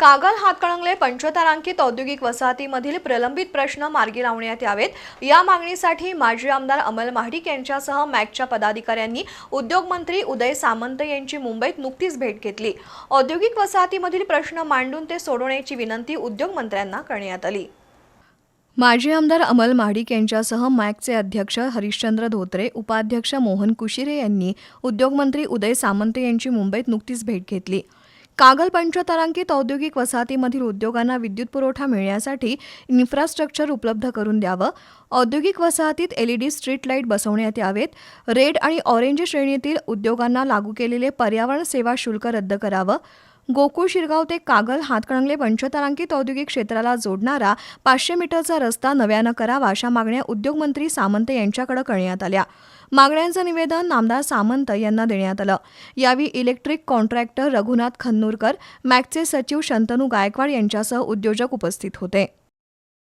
कागल हातकणंगले पंचतारांकित औद्योगिक वसाहतीमधील प्रलंबित प्रश्न मार्गी लावण्यात यावेत. या मागणीसाठी माजी आमदार अमल महाडिक यांच्यासह मॅकच्या पदाधिकाऱ्यांनी उद्योगमंत्री उदय सामंत यांची मुंबईत नुकतीच भेट घेतली. औद्योगिक वसाहतीमधील प्रश्न मांडून ते सोडवण्याची विनंती उद्योगमंत्र्यांना करण्यात आली. माजी आमदार अमल महाडिक यांच्यासह मॅकचे अध्यक्ष हरिश्चंद्र धोत्रे उपाध्यक्ष मोहन कुशिरे यांनी उद्योगमंत्री उदय सामंत यांची मुंबईत नुकतीच भेट घेतली. कागल पंचतारांकित औद्योगिक वसाहतीमधील उद्योगांना विद्युत पुरवठा मिळण्यासाठी इन्फ्रास्ट्रक्चर उपलब्ध करून द्यावं. औद्योगिक वसाहतीत एलईडी स्ट्रीट लाइट बसवण्यात यावेत. रेड आणि ऑरेंज श्रेणीतील उद्योगांना लागू केलेले पर्यावरण सेवा शुल्क रद्द करावं. गोकुळ शिरगाव ते कागल हातकणंगले पंचतारांकित औद्योगिक क्षेत्राला जोडणारा पाचशे मीटरचा रस्ता नव्यानं करावा अशा मागण्या उद्योगमंत्री सामंत यांच्याकडे करण्यात आल्या. मागण्यांचं निवेदन नामदार सामंत यांना देण्यात आलं. यावेळी इलेक्ट्रिक कॉन्ट्रॅक्टर रघुनाथ खन्नूरकर मॅकचे सचिव शंतनू गायकवाड यांच्यासह उद्योजक उपस्थित होते.